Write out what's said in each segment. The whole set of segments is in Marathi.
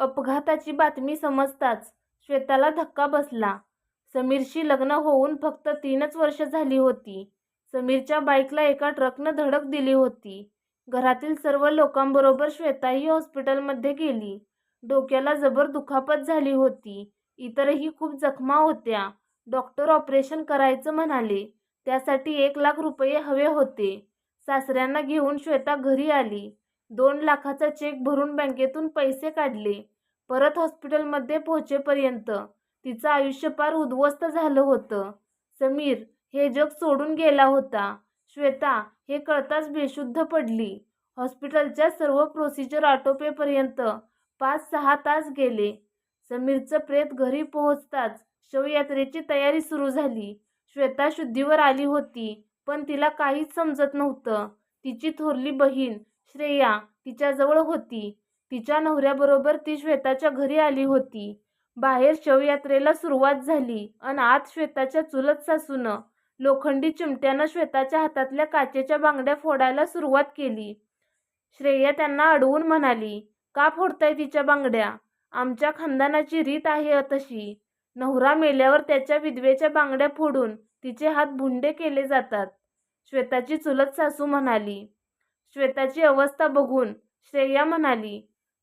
अपघाताची बातमी समजताच श्वेताला धक्का बसला. समीरशी लग्न होऊन फक्त तीनच वर्ष झाली होती. समीरच्या बाईकला एका ट्रकनं धडक दिली होती. घरातील सर्व लोकांबरोबर श्वेताही हॉस्पिटलमध्ये गेली. डोक्याला जबर दुखापत झाली होती. इतरही खूप जखमा होत्या. डॉक्टर ऑपरेशन करायचं म्हणाले. त्यासाठी एक लाख रुपये हवे होते. सासऱ्यांना घेऊन श्वेता घरी आली. दोन लाखाचा चेक भरून बँकेतून पैसे काढले. परत हॉस्पिटलमध्ये पोहोचेपर्यंत तिचं आयुष्य पार उद्ध्वस्त झालं होतं. समीर हे जग सोडून गेला होता. श्वेता हे कळताच बेशुद्ध पडली. हॉस्पिटलच्या सर्व प्रोसिजर आटोपेपर्यंत पाच सहा तास गेले. समीरचं प्रेत घरी पोहोचताच शवयात्रेची तयारी सुरू झाली. श्वेता शुद्धीवर आली होती पण तिला काहीच समजत नव्हतं. तिची थोरली बहीण श्रेया तिच्याजवळ होती. तिच्या नवऱ्याबरोबर ती श्वेताच्या घरी आली होती. बाहेर शवयात्रेला सुरुवात झाली आणि आत श्वेताच्या चुलत सासूनं लोखंडी चिमट्यानं श्वेताच्या हातातल्या काचेच्या बांगड्या फोडायला सुरुवात केली. श्रेया त्यांना अडवून म्हणाली का फोडताय तिच्या बांगड्या? आमच्या खानदानाची रीत आहे तशी. नवरा मेल्यावर त्याच्या विधवेच्या बांगड्या फोडून तिचे हात भुंडे केले जातात. श्वेताची चुलत सासू म्हणाली श्वेताची अवस्था बघून श्रेया म्हणाली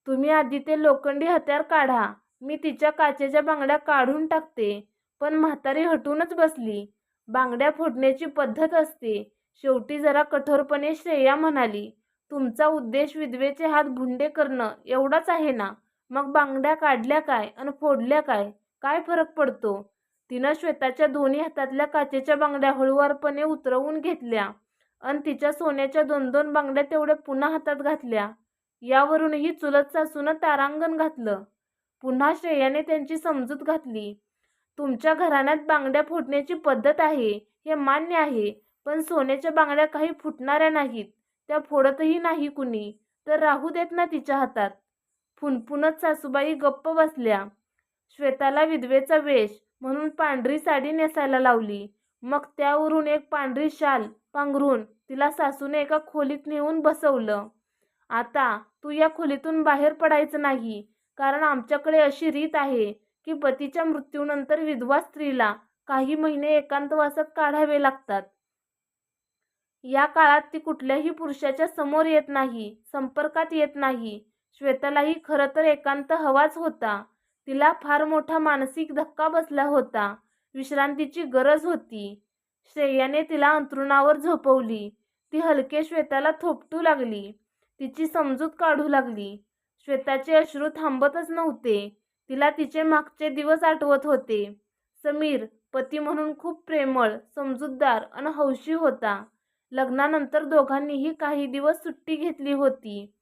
तुम्ही आधी ते लोखंडी हत्यार काढा. मी तिच्या काचेच्या बांगड्या काढून टाकते. पण म्हातारी हटूनच बसली. बांगड्या फोडण्याची पद्धत असते. शेवटी जरा कठोरपणे श्रेया म्हणाली तुमचा उद्देश विधवेचे हात भुंडे करणं एवढाच आहे ना? मग बांगड्या काढल्या काय आणि फोडल्या काय? काय फरक पडतो? तिनं श्वेताच्या दोन्ही हातातल्या काचेच्या बांगड्या हळुवारपणे उतरवून घेतल्या. अन तिच्या सोन्याच्या दोन दोन बांगड्या तेवढ्या पुन्हा हातात घातल्या. यावरूनही चुलत सासूनं तारांगण घातलं. पुन्हा श्रेयाने त्यांची समजूत घातली. तुमच्या घराण्यात बांगड्या फुटण्याची पद्धत आहे हे मान्य आहे पण सोन्याच्या बांगड्या काही फुटणाऱ्या नाहीत. त्या फोडतही नाही कुणी. तर राहू देत ना तिच्या हातात. फुनफुनत सासूबाई गप्प बसल्या. श्वेताला विधवेचा वेश म्हणून पांढरी साडी नेसायला लावली. मग त्यावरून एक पांढरी शाल पांघरून तिला सासूने एका खोलीत नेऊन बसवलं. आता तू या खोलीतून बाहेर पडायचं नाही कारण आमच्याकडे अशी रीत आहे की पतीच्या मृत्यूनंतर विधवा स्त्रीला काही महिने एकांतवासात काढावे लागतात. या काळात ती कुठल्याही पुरुषाच्या समोर येत नाही संपर्कात येत नाही. श्वेतालाही खरं तर एकांत हवाच होता. तिला फार मोठा मानसिक धक्का बसला होता. विश्रांतीची गरज होती. श्रेयाने तिला अंथरुणावर झोपवली. ती हलके श्वेताला थोपटू लागली. तिची समजूत काढू लागली. श्वेताचे अश्रू थांबतच नव्हते. तिला तिचे मागचे दिवस आठवत होते. समीर पती म्हणून खूप प्रेमळ समजूतदार आणि हौशी होता. लग्नानंतर दोघांनीही काही दिवस सुट्टी घेतली होती.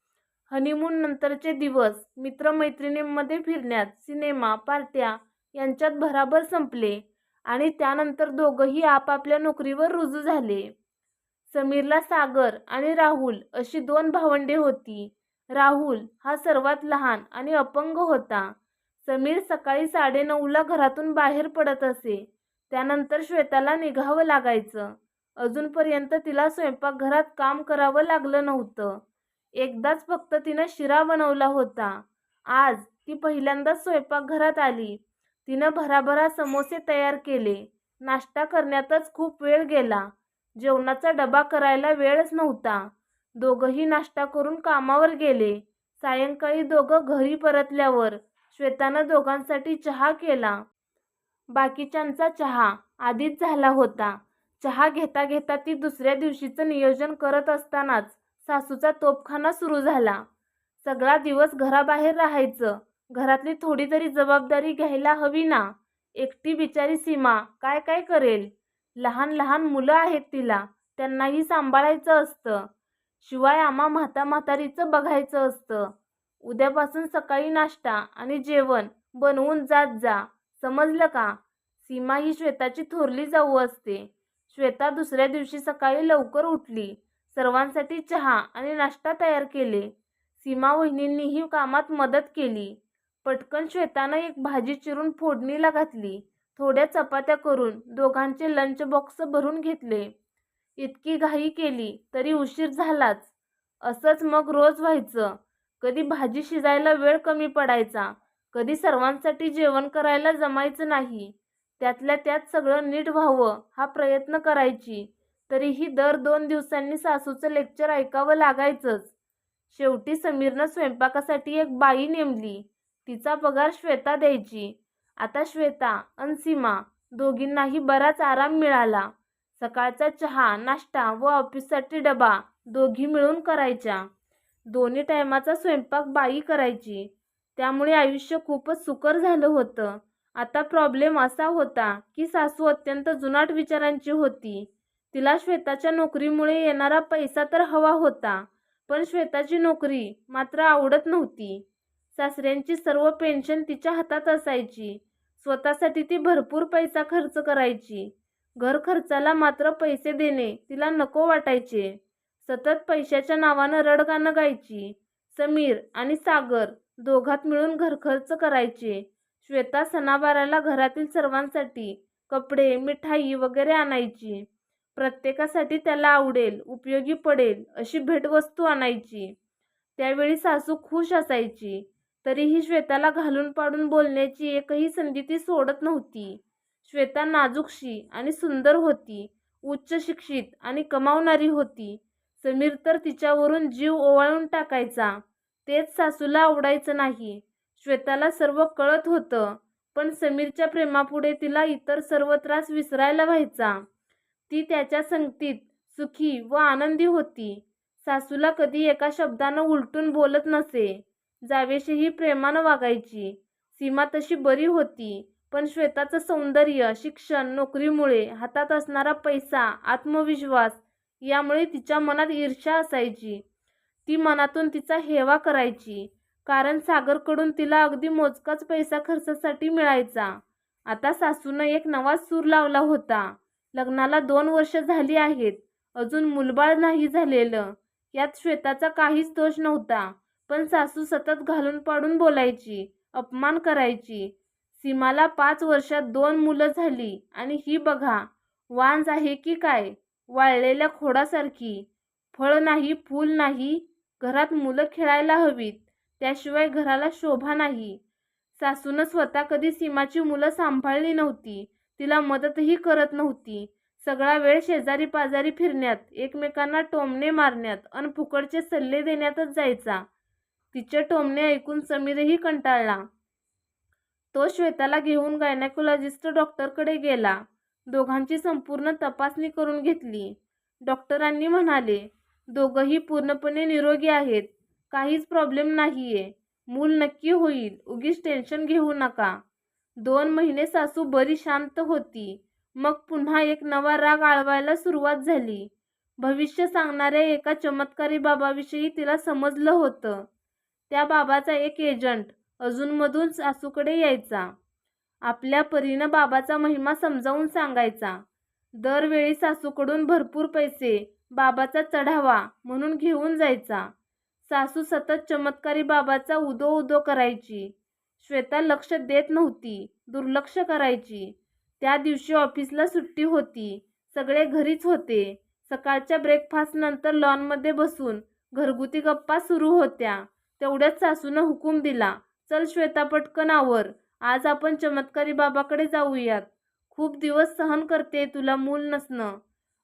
हनीमून नंतरचे दिवस मित्रमैत्रिणींमध्ये फिरण्यात सिनेमा पार्ट्या यांच्यात भराभर संपले. आणि त्यानंतर दोघंही आपापल्या नोकरीवर रुजू झाले. समीरला सागर आणि राहुल अशी दोन भावंडे होती. राहुल हा सर्वात लहान आणि अपंग होता. समीर सकाळी साडेनऊला घरातून बाहेर पडत असे. त्यानंतर श्वेताला निघावं लागायचं. अजूनपर्यंत तिला स्वयंपाकघरात काम करावं लागलं नव्हतं. एकदाच फक्त तिनं शिरा बनवला होता. आज ती पहिल्यांदाच स्वयंपाकघरात आली. तिनं भराभरा समोसे तयार केले. नाश्ता करण्यातच खूप वेळ गेला. जेवणाचा डबा करायला वेळच नव्हता. दोघंही नाश्ता करून कामावर गेले. सायंकाळी दोघं घरी परतल्यावर श्वेतानं दोघांसाठी चहा केला. बाकीच्यांचा चहा आधीच झाला होता. चहा घेता घेता ती दुसऱ्या दिवशीचं नियोजन करत असतानाच सासूचा तोपखाना सुरू झाला. सगळा दिवस घराबाहेर राहायचं. घरातली थोडी तरी जबाबदारी घ्यायला हवी ना? एकटी बिचारी सीमा काय काय करेल? लहान लहान मुलं आहेत तिला त्यांनाही सांभाळायचं असतं. शिवाय आम्हा म्हाता म्हातारीचं बघायचं असतं. उद्यापासून सकाळी नाश्ता आणि जेवण बनवून जात जा. समजलं का? सीमा ही श्वेताची थोरली जाऊ असते. श्वेता दुसऱ्या दिवशी सकाळी लवकर उठली. सर्वांसाठी चहा आणि नाश्ता तयार केले. सीमा वहिनींनीही कामात मदत केली. पटकन श्वेतानं एक भाजी चिरून फोडणीला घातली. थोड्या चपात्या करून दोघांचे लंच बॉक्स भरून घेतले. इतकी घाई केली तरी उशीर झालाच. असंच मग रोज व्हायचं. कधी भाजी शिजायला वेळ कमी पडायचा. कधी सर्वांसाठी जेवण करायला जमायचं नाही. त्यातल्या त्यात सगळं नीट व्हावं हा प्रयत्न करायची. तरीही दर दोन दिवसांनी सासूचं लेक्चर ऐकावं लागायचंच. शेवटी समीरनं स्वयंपाकासाठी एक बाई नेमली. तिचा पगार श्वेता द्यायची. आता श्वेता अन सीमा दोघींनाही बराच आराम मिळाला. सकाळचा चहा नाश्ता व ऑफिससाठी डबा दोघी मिळून करायच्या. दोन्ही टायमाचा स्वयंपाक बाई करायची. त्यामुळे आयुष्य खूपच सुकर झालं होतं. आता प्रॉब्लेम असा होता की सासू अत्यंत जुनाट विचारांची होती. तिला श्वेताच्या नोकरीमुळे येणारा पैसा तर हवा होता पण श्वेताची नोकरी मात्र आवडत नव्हती. सासऱ्यांची सर्व पेन्शन तिच्या हातात असायची. स्वतःसाठी ती भरपूर पैसा खर्च करायची. घर खर्चाला मात्र पैसे देणे तिला नको वाटायचे. सतत पैशाच्या नावानं रडगाणं गायची. समीर आणि सागर दोघात मिळून घरखर्च करायचे. श्वेता सणावाराला घरातील सर्वांसाठी कपडे मिठाई वगैरे आणायची. प्रत्येकासाठी त्याला आवडेल उपयोगी पडेल अशी भेटवस्तू आणायची. त्यावेळी सासू खुश असायची. तरीही श्वेताला घालून पाडून बोलण्याची एकही संधी ती सोडत नव्हती. श्वेता नाजूकशी आणि सुंदर होती. उच्च शिक्षित आणि कमावणारी होती. समीर तर तिच्यावरून जीव ओवाळून टाकायचा. तेच सासूला आवडायचं नाही. श्वेताला सर्व कळत होतं पण समीरच्या प्रेमापुढे तिला इतर सर्व त्रास विसरायला व्हायचा. ती त्याच्या संगतीत सुखी व आनंदी होती. सासूला कधी एका शब्दानं उलटून बोलत नसे. जावेशीही प्रेमानं वागायची. सीमा तशी बरी होती पण श्वेताचं सौंदर्य शिक्षण नोकरीमुळे हातात असणारा पैसा आत्मविश्वास यामुळे तिच्या मनात ईर्ष्या असायची. ती मनातून तिचा हेवा करायची कारण सागरकडून तिला अगदी मोजकाच पैसा खर्चासाठी मिळायचा. आता सासूनं एक नवा सूर लावला होता. लग्नाला दोन वर्ष झाली आहेत अजून मुलबाळ नाही झालेलं यात श्वेताचा काहीच दोष नव्हता. पण सासू सतत घालून पाडून बोलायची अपमान करायची. सीमाला पाच वर्षात दोन मुलं झाली आणि ही बघा वांज आहे की काय? वाळलेल्या खोडासारखी. फळ नाही फूल नाही घरात मुलं खेळायला हवीत त्याशिवाय घराला शोभा नाही. सासूनं स्वतः कधी सीमाची मुलं सांभाळली नव्हती तिला मदतही करत नव्हती. सगळा वेळ शेजारी पाजारी फिरण्यात एकमेकांना टोमणे मारण्यात अन फुकटचे सल्ले देण्यातच जायचा. तिचे टोमणे ऐकून समीरही कंटाळला. तो श्वेताला घेऊन गायनॅकोलॉजिस्ट डॉक्टरकडे गेला. दोघांची संपूर्ण तपासणी करून घेतली. डॉक्टरांनी म्हणाले दोघंही पूर्णपणे निरोगी आहेत. काहीच प्रॉब्लेम नाहीये. मूल नक्की होईल. उगीच टेन्शन घेऊ नका. दोन महिने सासू बरी शांत होती. मग पुन्हा एक नवा राग आळवायला सुरुवात झाली. भविष्य सांगणाऱ्या एका चमत्कारी बाबाविषयी तिला समजलं होतं. त्या बाबाचा एक एजंट अजूनमधून सासूकडे यायचा. आपल्या परीनं बाबाचा महिमा समजावून सांगायचा दरवेळी सासूकडून भरपूर पैसे बाबाचा चढावा म्हणून घेऊन जायचा. सासू सतत चमत्कारी बाबाचा उदो उदो करायची. श्वेता लक्ष देत नव्हती दुर्लक्ष करायची. त्या दिवशी ऑफिसला सुट्टी होती सगळे घरीच होते. सकाळच्या ब्रेकफास्टनंतर लॉनमध्ये बसून घरगुती गप्पा सुरू होत्या. तेवढ्यात सासूनं हुकूम दिला चल श्वेता पटकन आवर आज आपण चमत्कारी बाबाकडे जाऊयात. खूप दिवस सहन करते तुला मूल नसणं.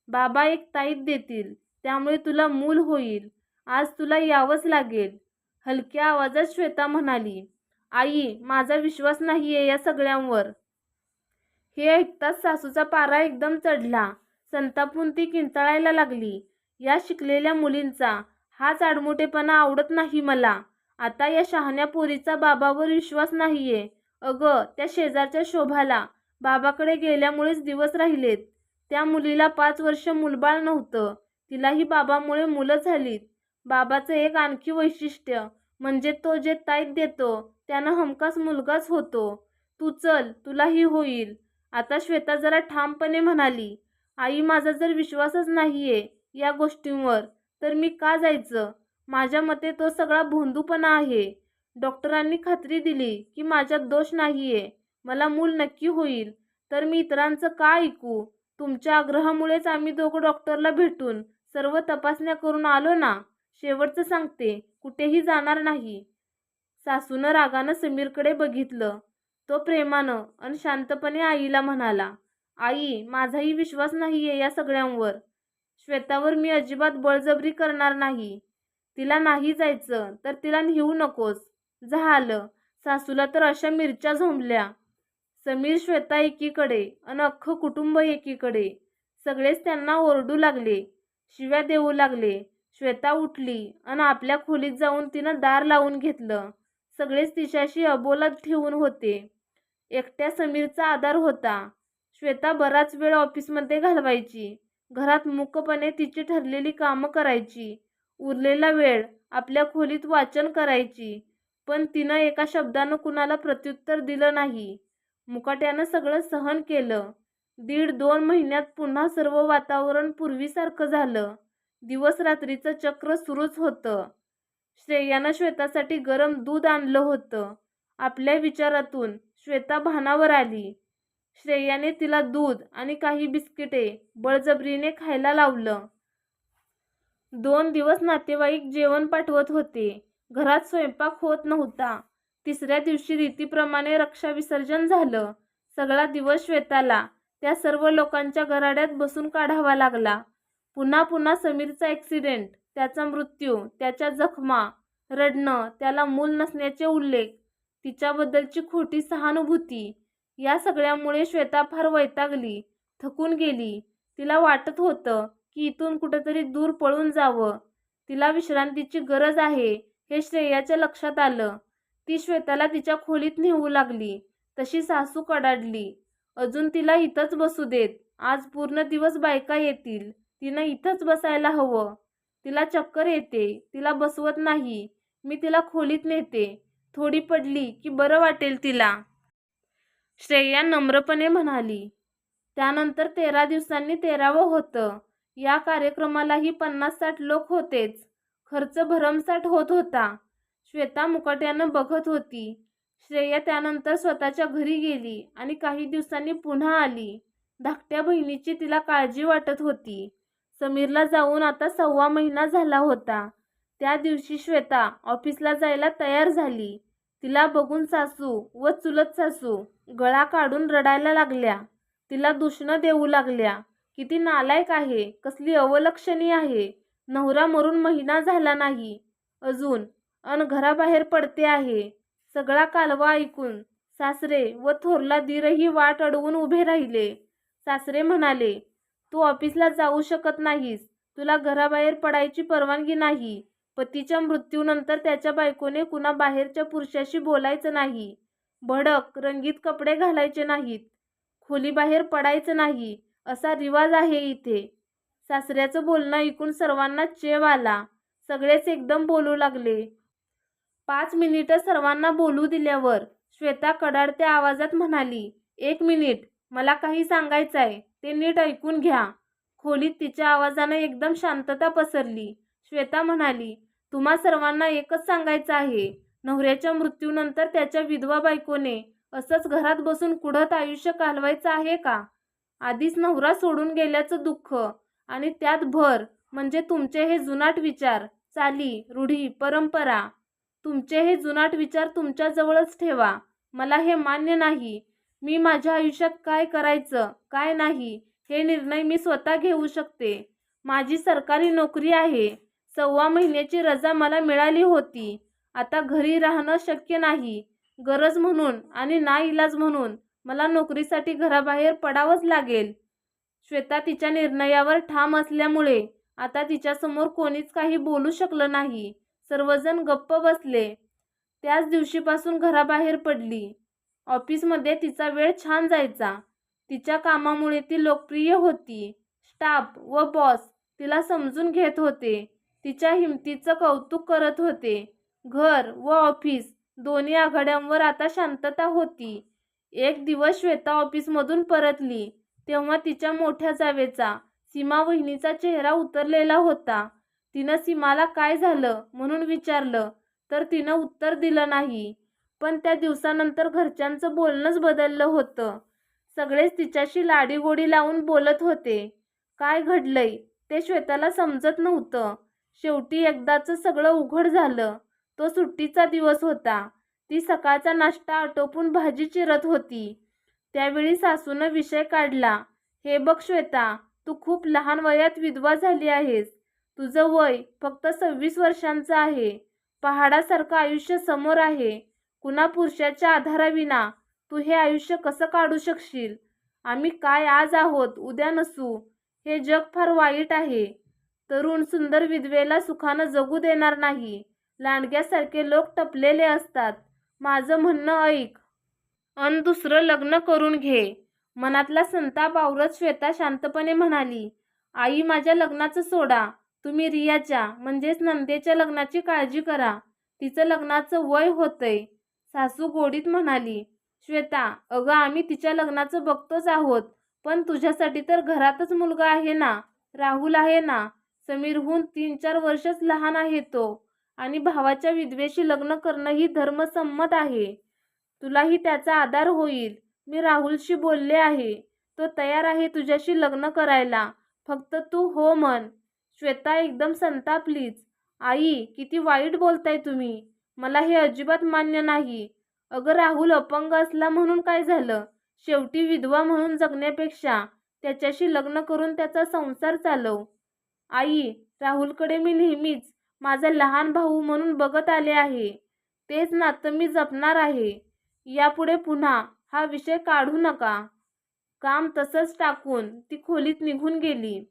बाबा एक ताईत देतील त्यामुळे तुला मूल होईल. आज तुला यावंच लागेल. हलक्या आवाजात श्वेता म्हणाली आई माझा विश्वास नाही आहे या सगळ्यांवर. हे ऐकताच सासूचा पारा एकदम चढला. संतापून ती किंचाळायला लागली. या शिकलेल्या मुलींचा हाच आडमुठेपणा आवडत नाही मला. आता या शहाण्या पोरीचा बाबावर विश्वास नाहीये. अगं त्या शेजारच्या शोभाला. बाबाकडे गेल्यामुळेच दिवस राहिलेत. त्या मुलीला पाच वर्ष मुलबाळ नव्हतं. तिलाही बाबामुळे मुलं झालीत. बाबाचं एक आणखी वैशिष्ट्य म्हणजे तो जे ताईत देतो त्यानं हमखास मुलगाच होतो. तू चल तुलाही होईल. आता श्वेता जरा ठामपणे म्हणाली आई माझा जर विश्वासच नाहीये या गोष्टींवर तर मी का जायचं? माझ्या मते तो सगळा भोंदूपणा आहे. डॉक्टरांनी खात्री दिली की माझ्यात दोष नाहीये. मला मूल नक्की होईल. तर मी इतरांचं का ऐकू? तुमच्या आग्रहामुळेच आम्ही दोघं डॉक्टरला भेटून सर्व तपासण्या करून आलो ना? शेवटचं सांगते कुठेही जाणार नाही. सासूनं रागानं समीरकडे बघितलं. तो प्रेमानं आणि शांतपणे आईला म्हणाला आई माझाही विश्वास नाहीये या सगळ्यांवर. श्वेतावर मी अजिबात बळजबरी करणार नाही. तिला नाही जायचं तर तिला नेऊ नकोस. झालं. सासूला तर अशा मिरच्या झोंबल्या. समीर श्वेता एकीकडे आणि अख्खं कुटुंब एकीकडे. सगळेच त्यांना ओरडू लागले शिव्या देऊ लागले. श्वेता उठली आणि आपल्या खोलीत जाऊन तिनं दार लावून घेतलं. सगळेच तिच्याशी अबोलात ठेवून होते. एकट्या समीरचा आधार होता. श्वेता बराच वेळ ऑफिसमध्ये घालवायची. घरात मूकपणे तिची ठरलेली कामं करायची. उरलेला वेळ आपल्या खोलीत वाचन करायची. पण तिनं एका शब्दानं कुणाला प्रत्युत्तर दिलं नाही. मुकाट्यानं सगळं सहन केलं. दीड दोन महिन्यात पुन्हा सर्व वातावरण पूर्वीसारखं झालं. दिवस रात्रीचं चक्र सुरूच होतं. श्रेयानं श्वेतासाठी गरम दूध आणलं होतं. आपल्या विचारातून श्वेता भानावर आली. श्रेयाने तिला दूध आणि काही बिस्किटे बळजबरीने खायला लावलं. दोन दिवस नातेवाईक जेवण पाठवत होते. घरात स्वयंपाक होत नव्हता. तिसऱ्या दिवशी रीतीप्रमाणे रक्षा विसर्जन झालं. सगळा दिवस श्वेताला त्या सर्व लोकांच्या घराड्यात बसून काढावा लागला. पुन्हा पुन्हा समीरचा ॲक्सिडेंट त्याचा मृत्यू त्याच्या जखमा रडणं त्याला मूल नसण्याचे उल्लेख तिच्याबद्दलची खोटी सहानुभूती या सगळ्यामुळे श्वेता फार वैतागली थकून गेली. तिला वाटत होतं की इथून कुठेतरी दूर पळून जावं. तिला विश्रांतीची गरज आहे हे श्रेयाच्या लक्षात आलं. ती श्वेताला तिच्या खोलीत नेऊ लागली तशी सासू कडाडली. अजून तिला इथंच बसू देत आज पूर्ण दिवस बायका येतील तिनं इथंच बसायला हवं. तिला चक्कर येते तिला बसवत नाही मी तिला खोलीत नेते. थोडी पडली की बरं वाटेल तिला. श्रेया नम्रपणे म्हणाली त्यानंतर तेरा दिवसांनी तेरावं होतं. या कार्यक्रमालाही पन्नास साठ लोक होतेच. खर्च भरमसाठ होत होता. श्वेता मुकाट्यानं बघत होती. श्रेया त्यानंतर स्वतःच्या घरी गेली आणि काही दिवसांनी पुन्हा आली. धाकट्या बहिणीची तिला काळजी वाटत होती. समीरला जाऊन आता सव्वा महिना झाला होता. त्या दिवशी श्वेता ऑफिसला जायला तयार झाली. तिला बघून सासू व चुलत सासू गळा काढून रडायला लागल्या. तिला दूषणं देऊ लागल्या. किती नालायक आहे कसली अवलक्षणी आहे. नवरा मरून महिना झाला नाही. अजून अन घराबाहेर पडते आहे. सगळा कालवा ऐकून सासरे व थोरला दीरही वाट अडवून उभे राहिले. सासरे म्हणाले तू ऑफिसला जाऊ शकत नाहीस. तुला घराबाहेर पडायची परवानगी नाही. पतीच्या मृत्यूनंतर त्याच्या बायकोने कुणा बाहेरच्या पुरुषाशी बोलायचं नाही. भडक रंगीत कपडे घालायचे नाहीत. खोलीबाहेर पडायचं नाही असा रिवाज आहे इथे. सासऱ्याचं बोलणं ऐकून सर्वांना चेव आला. सगळेच एकदम बोलू लागले. पाच मिनिटं सर्वांना बोलू दिल्यावर श्वेता कडाडत्या आवाजात म्हणाली एक मिनिट मला काही सांगायचं आहे ते नीट ऐकून घ्या. खोलीत तिच्या आवाजानं एकदम शांतता पसरली. श्वेता म्हणाली तुम्हा सर्वांना एकच सांगायचं आहे. नवऱ्याच्या मृत्यूनंतर त्याच्या विधवा बायकोने असंच घरात बसून कुढत आयुष्य घालवायचं आहे का? आधीच नवरा सोडून गेल्याचं दुःख आणि त्यात भर म्हणजे तुमचे हे जुनाट विचार. चाली रूढी परंपरा. तुमचे हे जुनाट विचार तुमच्याजवळच ठेवा. मला हे मान्य नाही. मी माझ्या आयुष्यात काय करायचं काय नाही हे निर्णय मी स्वतः घेऊ शकते. माझी सरकारी नोकरी आहे. सव्वा महिन्याची रजा मला मिळाली होती. आता घरी राहणं शक्य नाही. गरज म्हणून आणि नाइलाज म्हणून मला नोकरीसाठी घराबाहेर पडावंच लागेल. श्वेता तिच्या निर्णयावर ठाम असल्यामुळे आता तिच्यासमोर कोणीच काही बोलू शकलं नाही. सर्वजण गप्प बसले. त्याच दिवशीपासून घराबाहेर पडली. ऑफिसमध्ये तिचा वेळ छान जायचा. तिच्या कामामुळे ती लोकप्रिय होती. स्टाफ व बॉस तिला समजून घेत होते. तिच्या हिमतीचं कौतुक करत होते. घर व ऑफिस दोन्ही आघाड्यांवर आता शांतता होती. एक दिवस श्वेता ऑफिसमधून परतली. तेव्हा तिच्या मोठ्या जावेचा सीमा वहिनीचा चेहरा उतरलेला होता. तिनं सीमाला काय झालं म्हणून विचारलं तर तिनं उत्तर दिलं नाही. पण त्या दिवसानंतर घरच्यांचं बोलणंच बदललं होतं. सगळेच तिच्याशी लाडीगोडी लावून बोलत होते. काय घडलंय ते श्वेताला समजत नव्हतं. शेवटी एकदाचं सगळं उघड झालं. तो सुट्टीचा दिवस होता. ती सकाळचा नाश्ता आटोपून भाजी चिरत होती. त्यावेळी सासूनं विषय काढला. हे बघ श्वेता तू खूप लहान वयात विधवा झाली आहेस. तुझं वय फक्त सव्वीस वर्षांचं आहे. पहाडासारखं आयुष्य समोर आहे. कुणा पुरुषाच्या आधाराविना तू हे आयुष्य कसं काढू शकशील? आम्ही काय आज आहोत उद्या नसू. हे जग फार वाईट आहे. तरुण सुंदर विधवेला सुखानं जगू देणार नाही. लांडग्यासारखे लोक टपलेले असतात. माझं म्हणणं ऐक. अन दुसरं लग्न करून घे. मनातला संताप आवरत श्वेता शांतपणे म्हणाली आई माझ्या लग्नाचं सोडा. तुम्ही रियाच्या म्हणजेच नंदेच्या लग्नाची काळजी करा. तिचं लग्नाचं वय होतंय. सासू गोडीत म्हणाली श्वेता अगं आम्ही तिच्या लग्नाचं बघतोच आहोत. पण तुझ्यासाठी तर घरातच मुलगा आहे ना. राहुल आहे ना. समीरहून तीन चार वर्षच लहान आहे तो आणि भावाच्या विधवेशी लग्न करणं ही धर्मसंमत आहे. तुलाही त्याचा आधार होईल. मी राहुलशी बोलले आहे. तो तयार आहे तुझ्याशी लग्न करायला. फक्त तू हो म्हण. श्वेता एकदम संतापलीच. आई किती वाईट बोलताय तुम्ही. मला हे अजिबात मान्य नाही. अगं राहुल अपंग असला म्हणून काय झालं? शेवटी विधवा म्हणून जगण्यापेक्षा त्याच्याशी लग्न करून त्याचा संसार चालव. आई राहुलकडे मी नेहमीच माझा लहान भाऊ म्हणून बघत आले आहे. तेच नातं मी जपणार आहे. यापुढे पुन्हा हा विषय काढू नका. काम तसंच टाकून ती खोलीत निघून गेली.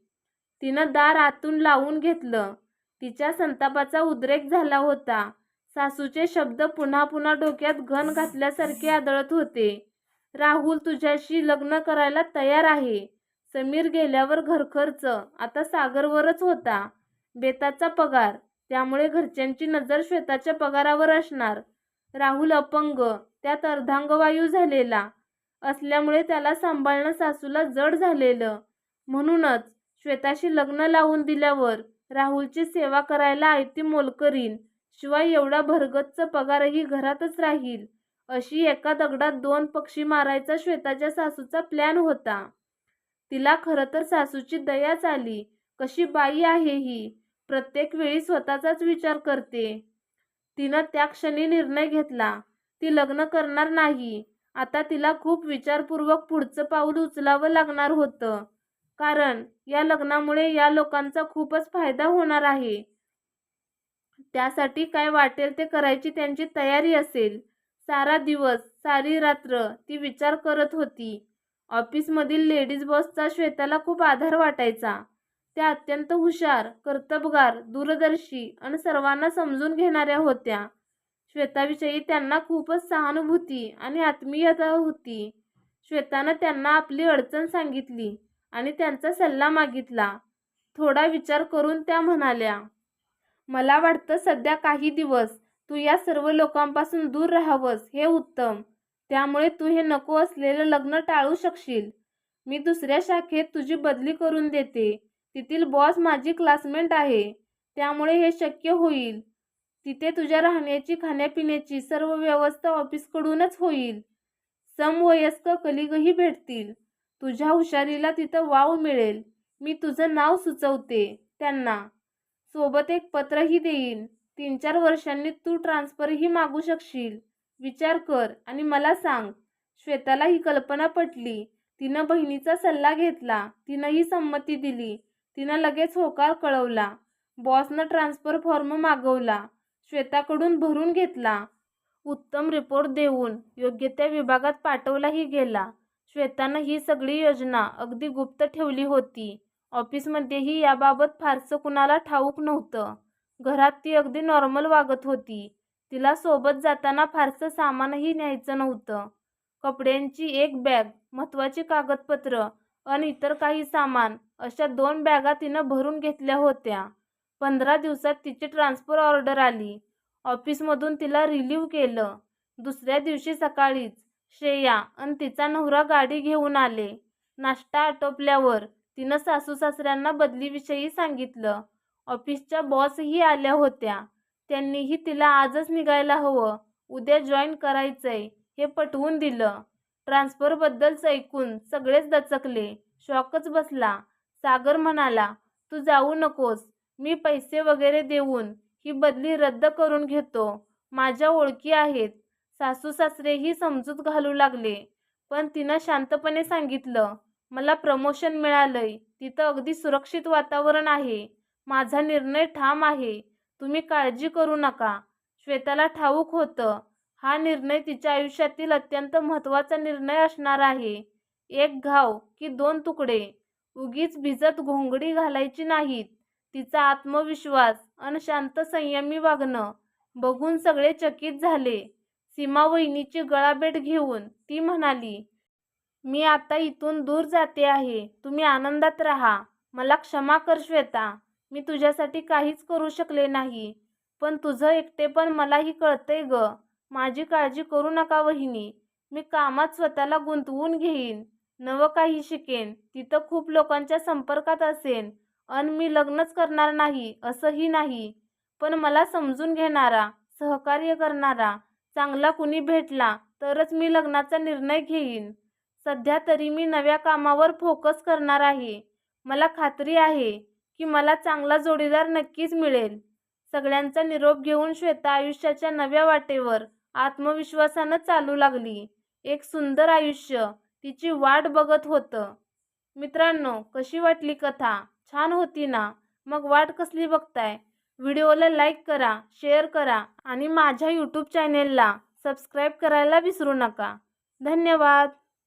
तिनं दार आतून लावून घेतलं. तिच्या संतापाचा उद्रेक झाला होता. सासूचे शब्द पुन्हा पुन्हा डोक्यात घन घातल्यासारखे आदळत होते. राहुल तुझ्याशी लग्न करायला तयार आहे. समीर गेल्यावर घरखर्च. आता सागरवरच होता. बेताचा पगार. त्यामुळे घरच्यांची नजर श्वेताच्या पगारावर असणार. राहुल अपंग. त्यात अर्धांगवायू झालेला. असल्यामुळे त्याला सांभाळणं सासूला जड झालेलं. म्हणूनच श्वेताशी लग्न लावून दिल्यावर राहुलची सेवा करायला आयती मोलकरीन शिवाय एवढा भरगच्च पगारही घरातच राहील. अशी एका दगडात दोन पक्षी मारायचा श्वेताच्या सासूचा प्लॅन होता. तिला खरं तर सासूची दयाच आली. कशी बाई आहे ही? प्रत्येक वेळी स्वतःचाच विचार करते. तिनं त्या क्षणी निर्णय घेतला. ती लग्न करणार नाही. आता तिला खूप विचारपूर्वक पुढचं पाऊल उचलावं लागणार होतं. कारण या लग्नामुळे या लोकांचा खूपच फायदा होणार आहे. त्यासाठी काय वाटेल ते करायची त्यांची तयारी असेल. सारा दिवस सारी रात्र ती विचार करत होती. ऑफिसमधील लेडीज बॉसचा श्वेताला खूप आधार वाटायचा. त्या अत्यंत हुशार कर्तबगार दूरदर्शी आणि सर्वांना समजून घेणाऱ्या होत्या. श्वेताविषयी त्यांना खूपच सहानुभूती आणि आत्मीयता होती. श्वेतानं त्यांना आपली अडचण सांगितली आणि त्यांचा सल्ला मागितला. थोडा विचार करून त्या म्हणाल्या मला वाटतं सध्या काही दिवस तू या सर्व लोकांपासून दूर राहावंस हे उत्तम. त्यामुळे तू हे नको असलेलं लग्न टाळू शकशील. मी दुसऱ्या शाखेत तुझी बदली करून देते. तिथील बॉस माझी क्लासमेट आहे. त्यामुळे हे शक्य होईल. तिथे तुझ्या राहण्याची खाण्यापिण्याची सर्व व्यवस्था ऑफिसकडूनच होईल. समवयस्क कलिगही भेटतील. तुझ्या हुशारीला तिथं वाव मिळेल. मी तुझं नाव सुचवते त्यांना. सोबत एक पत्रही देईन. तीन चार वर्षांनी तू ट्रान्सफरही मागू शकशील. विचार कर आणि मला सांग. श्वेताला ही कल्पना पटली. तिनं बहिणीचा सल्ला घेतला. तिनंही संमती दिली. तिनं लगेच होकार कळवला. बॉसनं ट्रान्सफर फॉर्म मागवला. श्वेताकडून भरून घेतला. उत्तम रिपोर्ट देऊन योग्य त्या विभागात पाठवलाही गेला. श्वेतानं ही सगळी योजना अगदी गुप्त ठेवली होती. ऑफिसमध्येही याबाबत फारसं कुणाला ठाऊक नव्हतं. घरात ती अगदी नॉर्मल वागत होती. तिला सोबत जाताना फारसं सामानही न्यायचं नव्हतं. कपड्यांची एक बॅग महत्त्वाची कागदपत्र आणि इतर काही सामान अशा दोन बॅगा तिनं भरून घेतल्या होत्या. पंधरा दिवसात तिची ट्रान्सफर ऑर्डर आली. ऑफिसमधून तिला रिलीव्ह केलं. दुसऱ्या दिवशी सकाळीच श्रेया आणि तिचा नवरा गाडी घेऊन आले. नाश्ता आटोपल्यावर तिनं सासू सासऱ्यांना बदलीविषयी सांगितलं. ऑफिसच्या बॉसही आल्या होत्या. त्यांनीही तिला आजच निघायला हवं. उद्या जॉईन करायचंय हे पटवून दिलं. ट्रान्सफरबद्दलच ऐकून सगळेच दचकले. शॉकच बसला. सागर म्हणाला तू जाऊ नकोस. मी पैसे वगैरे देऊन ही बदली रद्द करून घेतो. माझ्या ओळखी आहेत. सासू सासरेही समजूत घालू लागले. पण तिनं शांतपणे सांगितलं मला प्रमोशन मिळालंय. तिथं अगदी सुरक्षित वातावरण आहे. माझा निर्णय ठाम आहे. तुम्ही काळजी करू नका. श्वेताला ठाऊक होतं. हा निर्णय तिच्या आयुष्यातील अत्यंत महत्त्वाचा निर्णय असणार आहे. एक घाव की दोन तुकडे. उगीच भिजत घोंगडी घालायची नाहीत. तिचा आत्मविश्वास अन शांत संयमी वागणं बघून सगळे चकित झाले. सीमा वहिनीची गळाभेट घेऊन ती म्हणाली मी आता इथून दूर जाते आहे. तुम्ही आनंदात राहा. मला क्षमा कर श्वेता. मी तुझ्यासाठी काहीच करू शकले नाही. पण तुझं एकटेपण मलाही कळतंय ग. माझी काळजी करू नका वहिनी. मी कामात स्वतःला गुंतवून घेईन. नवं काही शिकेन. तिथं खूप लोकांच्या संपर्कात असेन. अन मी लग्नच करणार नाही असंही नाही. पण मला समजून घेणारा सहकार्य करणारा चांगला कुणी भेटला तरच मी लग्नाचा निर्णय घेईन. सध्या तरी मी नव्या कामावर फोकस करणार आहे. मला खात्री आहे की मला चांगला जोडीदार नक्कीच मिळेल. सगळ्यांचा निरोप घेऊन श्वेता आयुष्याच्या नव्या वाटेवर आत्मविश्वासानं चालू लागली. एक सुंदर आयुष्य तिची वाट बघत होतं. मित्रांनो कशी वाटली कथा? छान होती ना? मग वाट कसली बघताय? व्हिडिओला लाईक करा शेअर करा आणि माझ्या यूट्यूब चॅनेलला सबस्क्राईब करायला विसरू नका. धन्यवाद!